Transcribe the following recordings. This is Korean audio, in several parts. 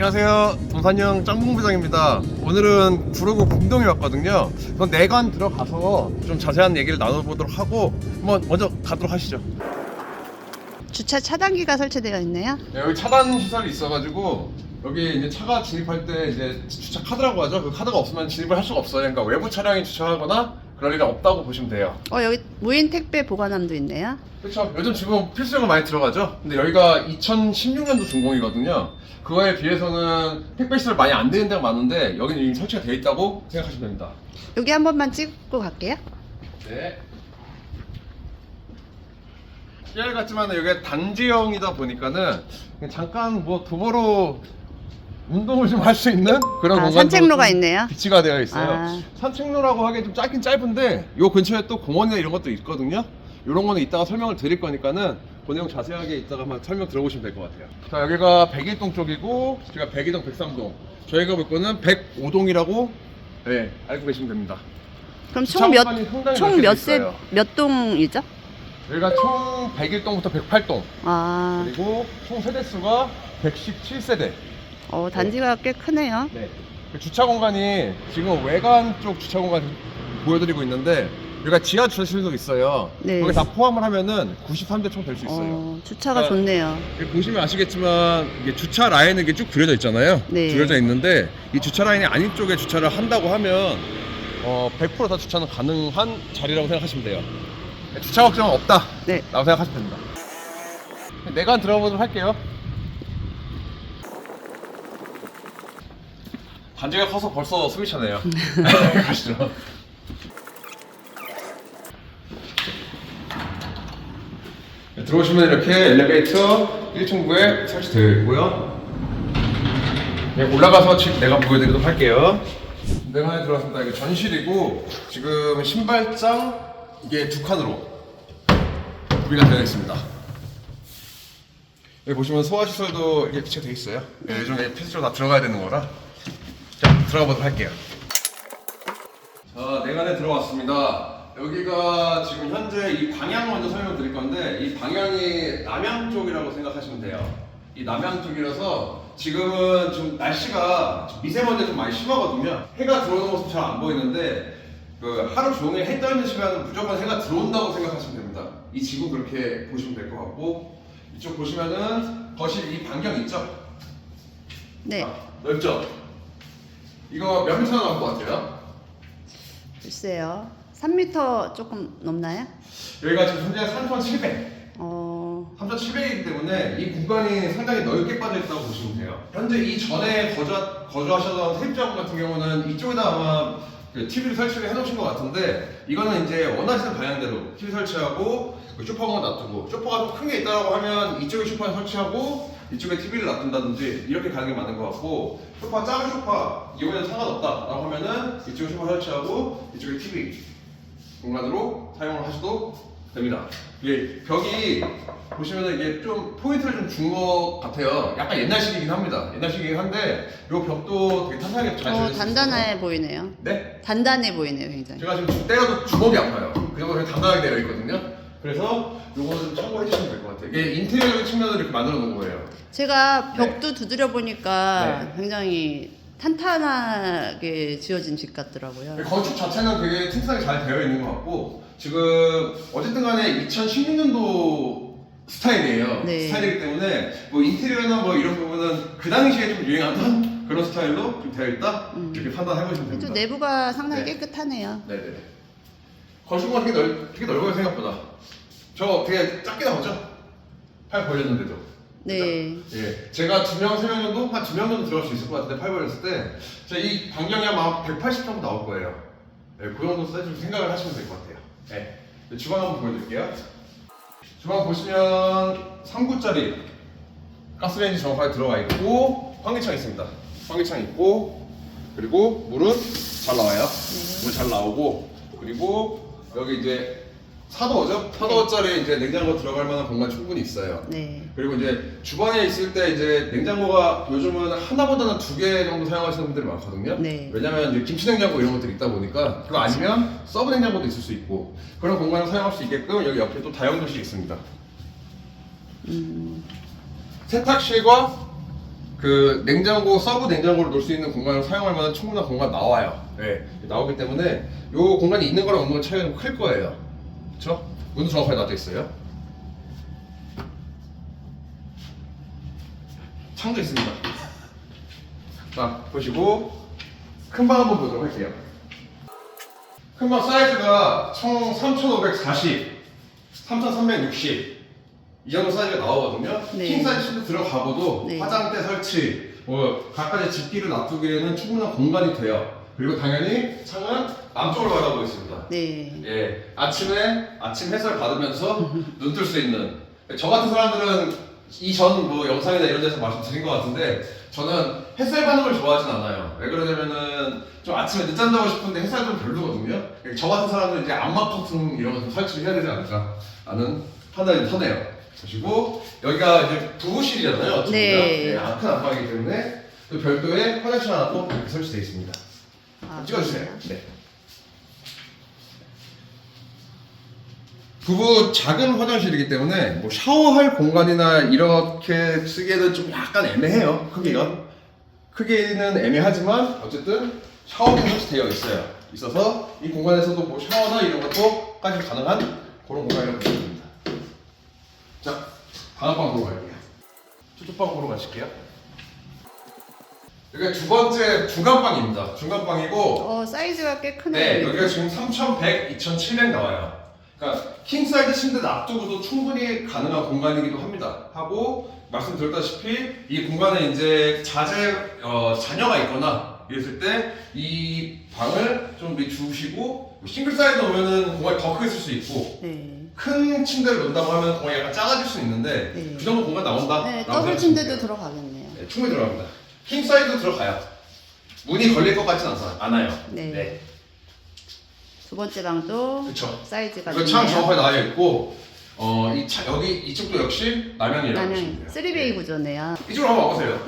안녕하세요. 동산형 짬뽕 부장입니다. 오늘은 구로구 공동에 왔거든요. 그럼 내관 들어가서 좀 자세한 얘기를 나눠보도록 하고 한번 먼저 가도록 하시죠. 주차 차단기가 설치되어 있네요. 네, 여기 차단 시설이 있어가지고 여기 이제 차가 진입할 때 이제 주차 카드라고 하죠. 그 카드가 없으면 진입을 할 수가 없어요. 그러니까 외부 차량이 주차하거나 그럴 일은 없다고 보시면 돼요. 어 여기 무인 택배 보관함도 있네요. 그렇죠. 요즘 지금 필수적으로 많이 들어가죠. 근데 여기가 2016년도 준공이거든요. 그거에 비해서는 택배 시설 많이 안 되는 데가 많은데 여기는 이미 설치가 되어 있다고 생각하시면 됩니다. 여기 한 번만 찍고 갈게요. 네. PR 같지만 여기가 단지형이다 보니까는 잠깐 뭐 도보로 운동을 좀 할 수 있는 그런 아, 공간도 산책로가 좀 있네요. 비치가 되어 있어요. 아. 산책로라고 하기엔 좀 짧긴 짧은데 요 근처에 또 공원이나 이런 것도 있거든요. 이런 거는 이따가 설명을 드릴 거니까는 그 내용 자세하게 이따가 한번 설명 들어보시면 될 것 같아요. 자 여기가 101동 쪽이고 제가 102동 103동 저희가 볼 거는 105동이라고 네, 알고 계시면 됩니다. 그럼 주차 총몇 공간이 상당히 총 넓게 몇돼세 있어요. 몇 동이죠? 여기가 총 101동부터 108동 아, 그리고 총 세대수가 117세대 어 단지가 꽤 크네요. 네. 그 주차 공간이 지금 외관 쪽 주차 공간 보여드리고 있는데 여기가 지하 주차실도 있어요 네. 거기 다 포함을 하면은 93대 총 될 수 있어요 어, 주차가 그러니까- 좋네요. 여기 보시면 아시겠지만 이게 주차 라인은 이게 쭉 그려져 있잖아요 네. 그려져 있는데 이 주차 라인이 아닌 쪽에 주차를 한다고 하면 어, 100%다 주차는 가능한 자리라고 생각하시면 돼요 주차 걱정은 없다 네. 라고 생각하시면 됩니다. 내관 들어보도록 할게요. 반지가 커서 벌써 숨이 차네요. 가시죠. 네, 들어오시면 이렇게 엘리베이터 1층부에 설치되어 있고요. 네, 올라가서 집 내가 보여드리도록 할게요. 내관에 들어왔습니다. 이게 전실이고 지금 신발장 이게 두 칸으로 구비가 되어 있습니다. 여기 보시면 소화시설도 이렇게 비치가 되어 있어요. 네, 요즘에 필수적으로 다 들어가야 되는 거라. 자, 들어가 보도록 할게요. 자, 내관에 들어왔습니다. 여기가 지금 현재 이 방향 먼저 설명드릴 건데 이 방향이 남향 쪽이라고 생각하시면 돼요. 이 남향 쪽이라서 지금은 좀 날씨가 좀 미세먼지가 좀 많이 심하거든요. 해가 들어오는 모습 잘 안 보이는데 그 하루 종일 해 떠 있는 시간은 무조건 해가 들어온다고 생각하시면 됩니다. 이 지구 그렇게 보시면 될 것 같고 이쪽 보시면은 거실 이 반경 있죠? 네. 아, 넓죠? 이거 몇 미터 나올 것 같아요? 글쎄요. 3m 조금 넘나요? 여기가 지금 현재 3,700 어, 3,700이기 때문에 이 공간이 상당히 넓게 빠져 있다고 보시면 돼요. 현재 이 전에 거주, 거주하셨던 세입자분 같은 경우는 이쪽에다 아마 그 TV를 설치를 해놓으신 것 같은데 이거는 이제 원하시는 방향대로 TV 설치하고 그 쇼파 공간 놔두고 쇼파가 좀 큰 게 있다고 하면 이쪽에 쇼파 설치하고 이쪽에 TV를 놔둔다든지 이렇게 가는 게 맞는 것 같고 쇼파 작은 쇼파 이용해도 상관없다라고 하면은 이쪽에 쇼파 설치하고 이쪽에 TV 공간으로 사용을 하셔도 됩니다. 이게 벽이 보시면 이게 좀 포인트를 좀 준 것 같아요. 약간 옛날식이긴 합니다. 옛날식이긴 한데 이 벽도 되게 탄탄하게 잘어 있어서. 단단해 보이네요. 네? 단단해 보이네요, 굉장히. 제가 지금 때려도 주먹이 아파요. 그 정도로 단단하게 되어 있거든요. 그래서 요거는 좀 참고해 주시면 될 것 같아요. 이게 인테리어적인 측면으로 이렇게 만들어 놓은 거예요. 제가 네. 벽도 두드려 보니까 네. 굉장히 탄탄하게 지어진 집 같더라고요. 건축 자체는 되게 튼튼하게 잘 되어 있는 것 같고 지금 어쨌든 간에 2016년도 스타일이에요. 네. 스타일이기 때문에 뭐 인테리어나 뭐 이런 부분은 그 당시에 좀 유행하던 그런 스타일로 좀 되어 있다 음. 이렇게 판단해 보시면 또 됩니다. 내부가 상당히 네. 깨끗하네요. 네네네. 거실공간 되게 넓 되게 넓어요 생각보다. 저 되게 작게 나오죠? 팔 벌렸는데도. 네. 예, 제가 두 명, 세 명 정도? 한 두 명 정도 들어갈 수 있을 것 같은데, 팔 벌렸을 때, 제이 반경이 아마 180 정도 나올 거예요. 예, 그 정도 사이즈로 생각을 하시면 될 것 같아요. 예. 네, 주방 한번 보여드릴게요. 주방 보시면 3구짜리 가스레인지 정확하게 들어가 있고, 환기창 있습니다. 환기창 있고, 그리고 물은 잘 나와요. 물 잘 나오고, 그리고 여기 이제 4도어죠? 4도어짜리 이제 냉장고 들어갈 만한 공간 충분히 있어요. 네. 그리고 이제 주방에 있을 때 이제 냉장고가 요즘은 하나보다는 두 개 정도 사용하시는 분들이 많거든요. 네. 왜냐면 이제 김치 냉장고 이런 것들이 있다 보니까 그거 아니면 서브 냉장고도 있을 수 있고 그런 공간을 사용할 수 있게끔 여기 옆에 또 다용도실이 있습니다. 음, 세탁실과 그 냉장고 서브 냉장고를 놓을 수 있는 공간을 사용할 만한 충분한 공간 나와요. 네, 나오기 때문에 이 공간이 있는 거랑 없는 거 차이가 좀 클 거예요. 그렇죠? 문도 정확하게 놔져 있어요. 창도 있습니다. 자 보시고 큰 방 한번 보도록 할게요. 큰 방 사이즈가 총 3,540, 3,360. 이 정도 사이즈가 나오거든요. 네. 킹 사이즈 침대 들어가고도 네. 화장대 설치, 뭐 각가지 집기를 놔두기에는 충분한 공간이 돼요. 그리고 당연히 창은 남쪽으로 바라보고 있습니다. 네. 예, 아침에 아침 햇살 받으면서 눈 뜰 수 있는 저 같은 사람들은 이전 뭐 영상이나 이런 데서 말씀드린 것 같은데 저는 햇살 받는 걸 좋아하진 않아요. 왜 그러냐면은 좀 아침에 늦잠 자고 싶은데 햇살 좀 별로거든요. 저 같은 사람들은 이제 안마 커튼 이런 거 좀 설치를 해야 되지 않을까 하는 판단이 좀 서네요. 보시고 여기가 이제 부부실이잖아요. 보면. 네. 예, 큰 안방이기 때문에 또 별도의 화장실 하나 또 이렇게 설치되어 있습니다. 아, 찍어주세요. 그래요? 네. 부부 작은 화장실이기 때문에 뭐 샤워할 공간이나 이렇게 쓰기에는 좀 약간 애매해요. 크기가 크기는 애매하지만 어쨌든 샤워기는 설치되어 있어요. 있어서 이 공간에서도 뭐 샤워나 이런 것도까지 가능한 그런 공간이라고 보시면 됩니다. 자, 다음 방 보러 갈게요. 저쪽 방 보러 가실게요. 여기가 두 번째 중간방입니다. 중간방이고 어, 사이즈가 꽤 네, 크네요. 여기가 지금 3,100, 2,700 나와요. 그러니까 king 사이즈 침대 놔두고도 충분히 가능한 공간이기도 합니다. 하고 말씀드렸다시피 이 공간에 이제 자제 어, 자녀가 있거나 이랬을 때 이 방을 좀 주시고 싱글 사이즈 놓으면은 공간이 더 크게 쓸 수 있고 네. 큰 침대를 놓는다고 하면 공간이 약간 작아질 수 있는데 네. 그 정도 공간 나온다. 네, 라고 더블 생각하시면 침대도 돼요. 들어가겠네요. 네, 충분히 들어갑니다. 킹 사이즈도 들어가요. 문이 걸릴 것 같진 않아- 않아요. 네. 두 번째 방도 그렇죠. 사이즈가 이거 참 좋네요. 정확하게 나와 있고 어, 이 차, 여기 이쪽도 역시 남양이라고 보시면 나는 돼요. 3베이 구조네요. 이쪽으로 한번 와보세요.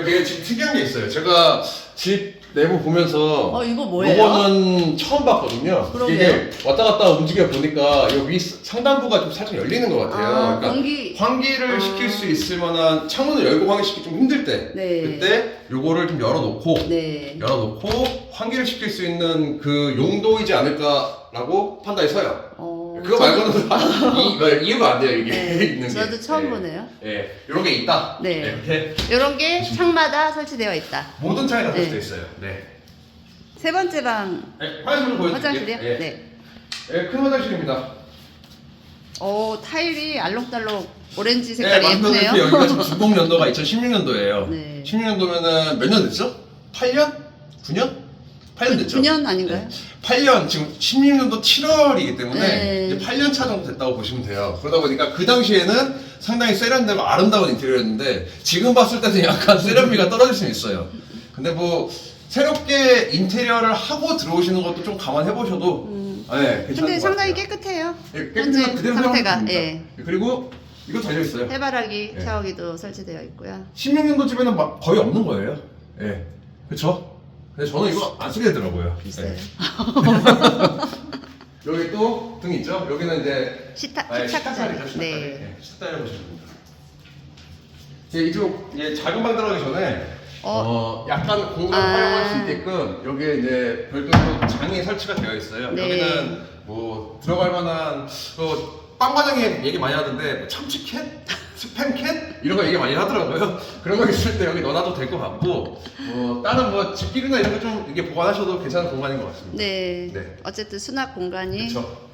이게 지금 특이한 게 있어요. 제가 집 내부 보면서 어, 이거 뭐예요? 요거는 처음 봤거든요. 그러게요. 이게 왔다 갔다 움직여 보니까 여기 상단부가 좀 살짝 열리는 것 같아요. 아, 그러니까 공기. 환기를 아. 시킬 수 있을 만한 창문을 열고 환기시키기 좀 힘들 때 네. 그때 요거를 좀 열어놓고 네. 열어놓고 환기를 시킬 수 있는 그 용도이지 않을까라고 판단이 서요. 어, 그거 말고는 다 이, 뭐, 이해가 안 돼요 이게 네, 있는 게. 저도 처음 네. 보네요. 예, 이런 게 있다. 네. 이렇게 이런 게 창마다 설치되어 있다. 모든 창에 다 네. 설치돼 있어요. 네. 세 번째 방 네, 화장실 보여드릴게요. 화장실이요? 예. 네. 예, 큰 화장실입니다. 오, 타일이 알록달록 오렌지 네, 색깔이 말씀드렸듯이 예쁘네요. 여기가 지금 준공 연도가 2016년도예요. 네. 16년도면은 몇 년 됐죠? 8년? 9년? 8년 됐죠? 9년 아닌가요? 8년 지금 16년도 7월이기 때문에 네. 이제 8년 차 정도 됐다고 보시면 돼요. 그러다 보니까 그 당시에는 상당히 세련되고 아름다운 인테리어였는데 지금 봤을 때는 약간 세련미가 떨어질 수 있어요. 근데 뭐 새롭게 인테리어를 하고 들어오시는 것도 좀 감안해 보셔도 음. 네, 괜찮은 근데 것 상당히 같아요. 깨끗해요. 예, 현재 깨끗한 그대로 상태가, 사용하면 됩니다. 예. 그리고 이거 달려 있어요. 해바라기 네. 샤워기도 설치되어 있고요. 16년도 집에는 막 거의 없는 거예요. 예. 그쵸? 근데 저는 이거 안 쓰게 되더라고요. 비싸요. 예. 여기 또 등 있죠? 여기는 이제 아, 식탁 식탁자리죠, 자리. 식탁자리. 네. 네, 식탁자리 보시면 됩니다. 이제 이쪽 이제 작은 방 들어가기 전에 어, 약간 공간 아. 활용할 수 있게끔 여기에 이제 별도로 장이 설치가 되어 있어요. 네. 여기는 뭐 들어갈 만한 또 빵과장이 얘기 많이 하던데 뭐 참치캔, 스팸캔 이런 거 얘기 많이 하더라고요. 그런 거 있을 때 여기 넣어놔도 될 것 같고 뭐 다른 뭐 집기류나 이런 거 좀 이게 보관하셔도 괜찮은 공간인 것 같습니다. 네. 네. 어쨌든 수납 공간이 그렇죠.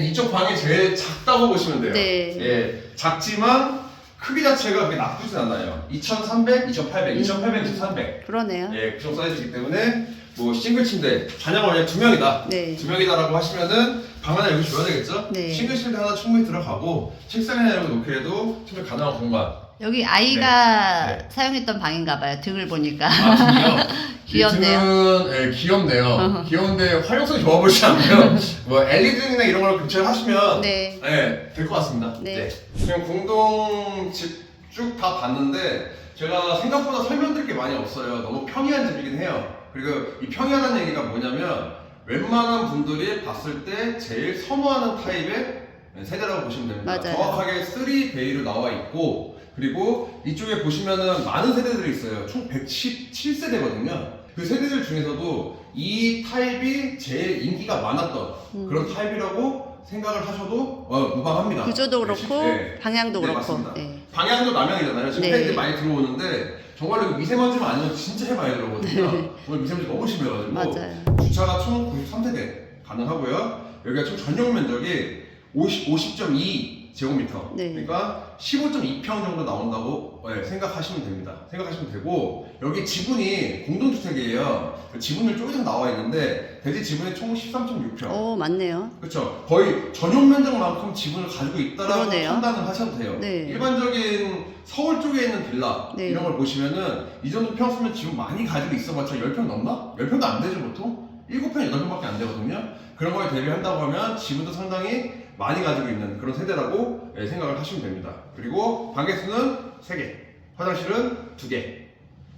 이쪽 방이 제일 작다고 보시면 돼요. 네. 예, 작지만 크기 자체가 그렇게 나쁘진 않아요. 2,300, 2,800, 2,800, 2,300. 그러네요. 예, 그 정도 사이즈이기 때문에 뭐 싱글 침대 자녀가 만약 두 명이다. 네. 두 명이다라고 하시면은 방 하나 여기 줘야 되겠죠? 네. 싱글 침대 하나 충분히 들어가고 책상에 이렇게 놓기에도 충분히 가능한 공간. 여기 아이가 네. 네. 사용했던 방인가 봐요. 등을 보니까. 아, 등이요? 귀엽네요. 이 등은 예, 귀엽네요. 귀여운데 활용성이 좋아 보이지 않고요. 뭐 LED 등이나 이런 걸 근처에 하시면 네. 네, 될 것 같습니다. 네. 지금 공동 집 쭉 다 봤는데 제가 생각보다 설명드릴 게 많이 없어요. 너무 평이한 집이긴 해요. 그리고 이 평이하다는 얘기가 뭐냐면 웬만한 분들이 봤을 때 제일 선호하는 타입의 세대라고 보시면 됩니다. 맞아요. 정확하게 3베이로 나와 있고 그리고 이쪽에 보시면은 많은 세대들이 있어요. 총 117세대거든요. 그 세대들 중에서도 이 타입이 제일 인기가 많았던 음. 그런 타입이라고 생각을 하셔도 어, 무방합니다. 구조도 네, 그렇고 네. 방향도 네, 그렇고. 맞습니다. 네. 방향도 남향이잖아요. 지금 네. 팬들이 많이 들어오는데 정말로 이거 미세먼지만 아니면 진짜 해 많이 들어오거든요. 오늘 미세먼지 너무 심해가지고 맞아요. 주차가 총 93세대 가능하고요. 여기가 총 전용 면적이 50, 50.2 제곱미터. 네. 그러니까 15.2평 정도 나온다고 네, 생각하시면 됩니다. 생각하시면 되고 여기 지분이 공동주택이에요. 그 지분을 쪼개서 나와 있는데 대지 지분이 총 13.6평. 오, 맞네요. 그렇죠. 거의 전용 면적만큼 지분을 가지고 있다라고 그러네요. 판단을 하셔도 돼요. 네. 일반적인 서울 쪽에 있는 빌라 네. 이런 걸 보시면은 이 정도 평수면 지분 많이 가지고 있어봤자 10평 넘나? 10평도 안 되죠 보통? 7평, 8평밖에 안 되거든요. 그런 거에 대비한다고 하면 지분도 상당히 많이 가지고 있는 그런 세대라고 예, 생각을 하시면 됩니다. 그리고 방개수는 3개, 화장실은 2개.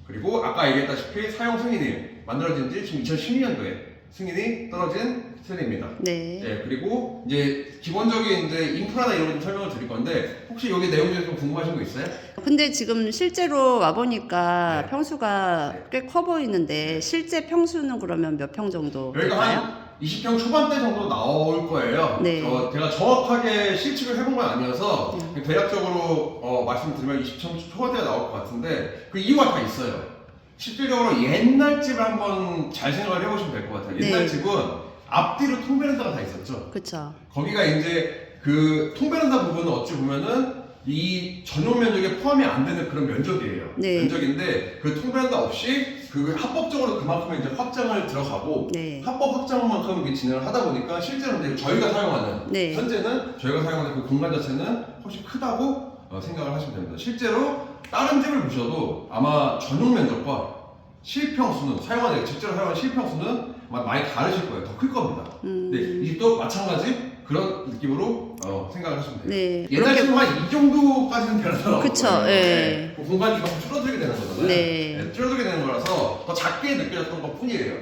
그리고 아까 얘기했다시피 사용 승인이 만들어진 지 지금 2012년도에 승인이 떨어진 세대입니다. 네. 예, 그리고 이제 기본적인 이제 인프라나 이런 거 좀 설명을 드릴 건데 혹시 여기 내용 중에 좀 궁금하신 거 있어요? 근데 지금 실제로 와 보니까 네. 평수가 네. 꽤커 보이는데 실제 평수는 그러면 몇 평 정도 여기가 될까요? 한 20평 초반대 정도 나올 거예요. 네. 저, 제가 정확하게 실측을 해본 건 아니어서 네. 대략적으로 어, 말씀드리면 20평 초반대가 나올 것 같은데 그 이유가 다 있어요. 실질적으로 옛날 집을 한번 잘 생각을 해보시면 될 것 같아요. 옛날 네. 집은 앞뒤로 통베란다가 다 있었죠. 그쵸. 거기가 이제 그 통베란다 부분은 어찌 보면은 이 전용 면적에 포함이 안 되는 그런 면적이에요. 네. 면적인데 그 통베란다 없이 그 합법적으로 그만큼 이제 확장을 들어가고 네. 합법 확장만큼 이렇게 진행을 하다 보니까 실제로 이제 저희가 사용하는 네. 현재는 저희가 사용하는 그 공간 자체는 훨씬 크다고 어, 생각을 하시면 됩니다. 실제로 다른 집을 보셔도 아마 전용 면적과 실평수는 사용하는 실제로 사용하는 실평수는 많이 다르실 거예요. 더 클 겁니다. 음. 네, 이 집도 마찬가지 그런 느낌으로 어, 생각을 하시면 돼요. 네. 옛날 이렇게 한이 정도까지는 되더라고요. 그쵸, 예. 그 공간이 막 줄어들게 되는 거잖아요. 네. 네, 줄어들게 되는 거라서 더 작게 느껴졌던 것 뿐이에요.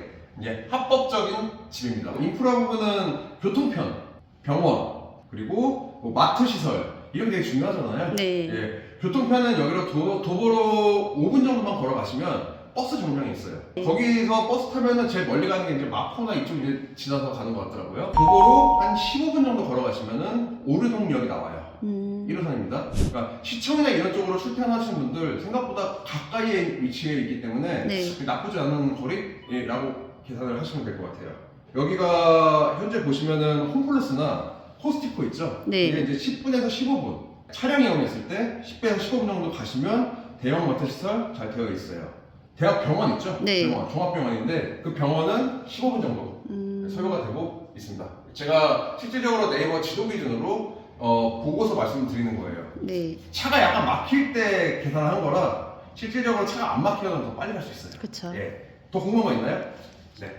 예, 합법적인 집입니다. 인프라 부분은 교통편, 병원, 그리고 뭐 마트 시설 이런 게 되게 중요하잖아요. 네. 예, 교통편은 여기로 도, 도보로 5분 정도만 걸어가시면 버스 정류장이 있어요. 거기서 버스 타면은 제일 멀리 가는 게 이제 마포나 이쪽 이제 지나서 가는 것 같더라고요. 도보로 한 15분 정도 걸어가시면은 오르동역이 나와요. 음. 1호선입니다. 그러니까 시청이나 이런 쪽으로 출퇴근하시는 분들 생각보다 가까이에 위치해 있기 때문에 네. 나쁘지 않은 거리라고 계산을 하시면 될 것 같아요. 여기가 현재 보시면은 홈플러스나 코스티코 있죠? 네. 이게 이제 10분에서 15분 차량 이용했을 때 10분에서 15분 정도 가시면 대형 마트 시설 잘 되어 있어요. 대학 병원 있죠? 네. 병원, 종합병원인데 그 병원은 15분 정도 음. 소요가 되고 있습니다. 제가 실질적으로 네이버 지도 기준으로 어, 보고서 말씀드리는 거예요. 네. 차가 약간 막힐 때 계산한 거라 실질적으로 차가 안 막히면 더 빨리 갈 수 있어요. 그쵸. 예. 더 궁금한 거 있나요?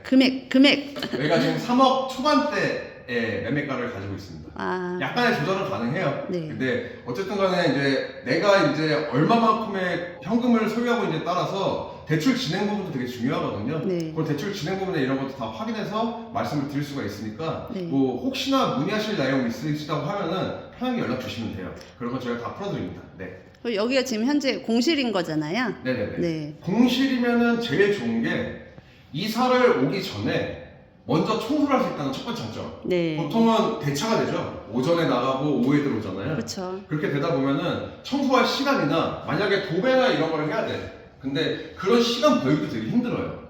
금액, 금액. 저희가 지금 3억 초반대의 매매가를 가지고 있습니다. 아. 약간의 조절은 가능해요. 네. 근데 어쨌든 간에 이제 내가 이제 얼마만큼의 현금을 소유하고 있는지에 따라서 대출 진행 부분도 되게 중요하거든요. 네. 그 대출 진행 부분에 이런 것도 다 확인해서 말씀을 드릴 수가 있으니까 네. 뭐 혹시나 문의하실 내용 있으시다고 하면은 편하게 연락 주시면 돼요. 그런 건 저희가 다 풀어드립니다. 네. 여기가 지금 현재 공실인 거잖아요. 네네네. 네. 공실이면은 제일 좋은 게 이사를 오기 전에 먼저 청소를 할 수 있다는 첫 번째 장점. 네. 보통은 대차가 되죠. 오전에 나가고 오후에 들어오잖아요. 그렇죠. 그렇게 되다 보면은 청소할 시간이나 만약에 도배나 이런 걸 해야 돼. 근데 그런 시간 벌기도 되게 힘들어요.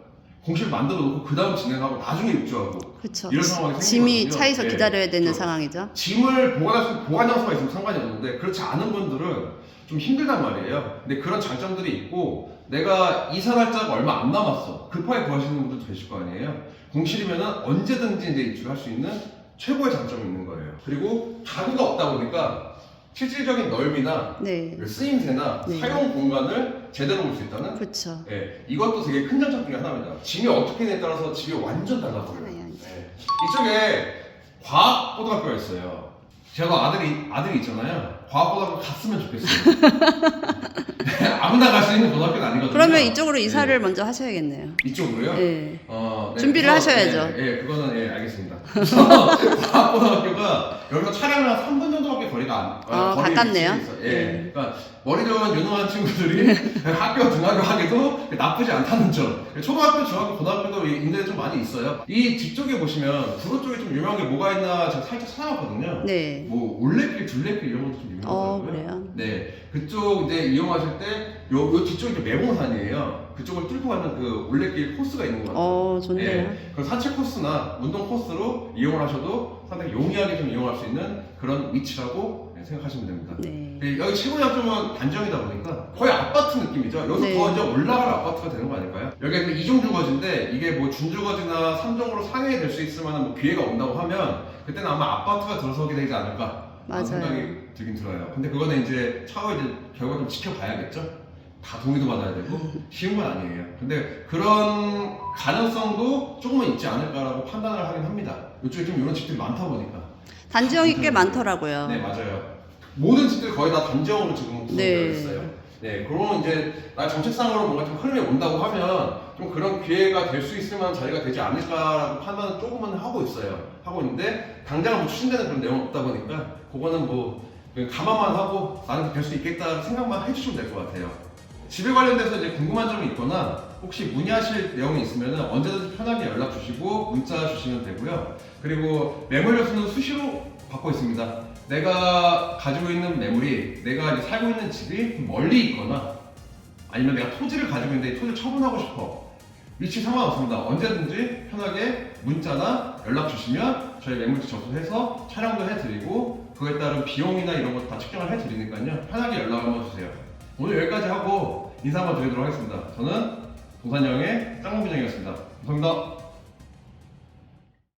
공실 만들어 놓고 그 다음 진행하고 나중에 입주하고 그렇죠. 이런 상황이 짐이 생기거든요. 차에서 네. 기다려야 되는 그렇죠. 상황이죠. 짐을 보관할 수 있는 보관 장소가 있으면 상관이 없는데 그렇지 않은 분들은 좀 힘들단 말이에요. 근데 그런 장점들이 있고 내가 이사 날짜가 얼마 안 남았어. 급하게 구하시는 분들도 계실 거 아니에요. 공실이면은 언제든지 이제 입주할 수 있는 최고의 장점이 있는 거예요. 그리고 가구가 없다 보니까 실질적인 넓이나 네. 그 쓰임새나 네. 사용 공간을 제대로 볼 수 있다는 그렇죠. 예, 이것도 되게 큰 장점 중에 하나입니다. 짐이 어떻게 되냐에 따라서 집이 완전 달라 보여요. 하나요, 예. 이쪽에 과학 고등학교가 있어요. 제가 아들이 아들이 있잖아요. 과학 고등학교 갔으면 좋겠어요. 아무나 갈 수 있는 고등학교는 아니거든요. 그러면 이쪽으로 이사를 예. 먼저 하셔야겠네요. 이쪽으로요? 네. 어, 네, 준비를 그래서, 하셔야죠. 예, 예, 그거는 예, 알겠습니다. 그래서 과학 고등학교가 여기서 차량을 한 3분 정도밖에 거리가 안, 아, 거리에 가깝네요. 위치해 있어요. 예, 네. 그러니까 머리 좋은 유능한 친구들이 학교 등하교하기도 나쁘지 않다는 점. 초등학교, 중학교, 고등학교도 이 인대에 좀 많이 있어요. 이 뒤쪽에 보시면 구로 쪽에 좀 유명한 게 뭐가 있나 제가 살짝 찾아봤거든요. 네. 뭐 올레길, 둘레길 이런 것도 좀 어, 유명하더라고요. 그래요? 네, 그쪽 이제 이용하실 때 요, 요 뒤쪽이 매봉산이에요. 그쪽을 뚫고 가는 그 올레길 코스가 있는 것 같아요. 어, 좋네요. 예, 그 산책 코스나 운동 코스로 이용을 하셔도 상당히 용이하게 좀 이용할 수 있는 그런 위치라고 생각하시면 됩니다. 네. 예, 여기 최고 장점은 단정이다 보니까 거의 아파트 느낌이죠. 여기서 네. 더 이제 올라갈 아파트가 되는 거 아닐까요? 여기가 그 이종 주거지인데 이게 뭐 준주거지나 삼종으로 상향이 될 수 있을 만한 뭐 기회가 온다고 하면 그때는 아마 아파트가 들어서게 되지 않을까 맞아요. 생각이 들긴 들어요. 근데 그거는 이제 차후 이제 결과 좀 지켜봐야겠죠. 다 동의도 받아야 되고 쉬운 건 아니에요. 근데 그런 가능성도 조금은 있지 않을까라고 판단을 하긴 합니다. 이쪽에 좀 이런 집들이 많다 보니까. 단지형이 꽤 많더라고요. 네 맞아요. 모든 집들이 거의 다 단지형으로 지금 구성되어 네. 있어요. 네, 그러면 이제 나 정책상으로 뭔가 좀 흐름이 온다고 하면 좀 그런 기회가 될 수 있을 만한 자리가 되지 않을까라고 판단을 조금은 하고 있어요. 하고 있는데 당장 뭐 추진되는 그런 내용은 없다 보니까 그거는 뭐 그냥 감안만 하고 나는 될 수 있겠다 생각만 해주시면 될 것 같아요. 집에 관련돼서 이제 궁금한 점이 있거나 혹시 문의하실 내용이 있으면 언제든지 편하게 연락 주시고 문자 주시면 되고요. 그리고 매물 여수는 수시로 받고 있습니다. 내가 가지고 있는 매물이 내가 살고 있는 집이 좀 멀리 있거나 아니면 내가 토지를 가지고 있는데 이 토지를 처분하고 싶어. 위치 상관없습니다. 언제든지 편하게 문자나 연락 주시면 저희 매물지 접수해서 촬영도 해드리고 그에 따른 비용이나 이런 것다 측정을 해드리니까요. 편하게 연락 한번 주세요. 오늘 여기까지 하고 인사 한번 드리도록 하겠습니다. 저는 동산영의 짱구부장이었습니다. 감사합니다.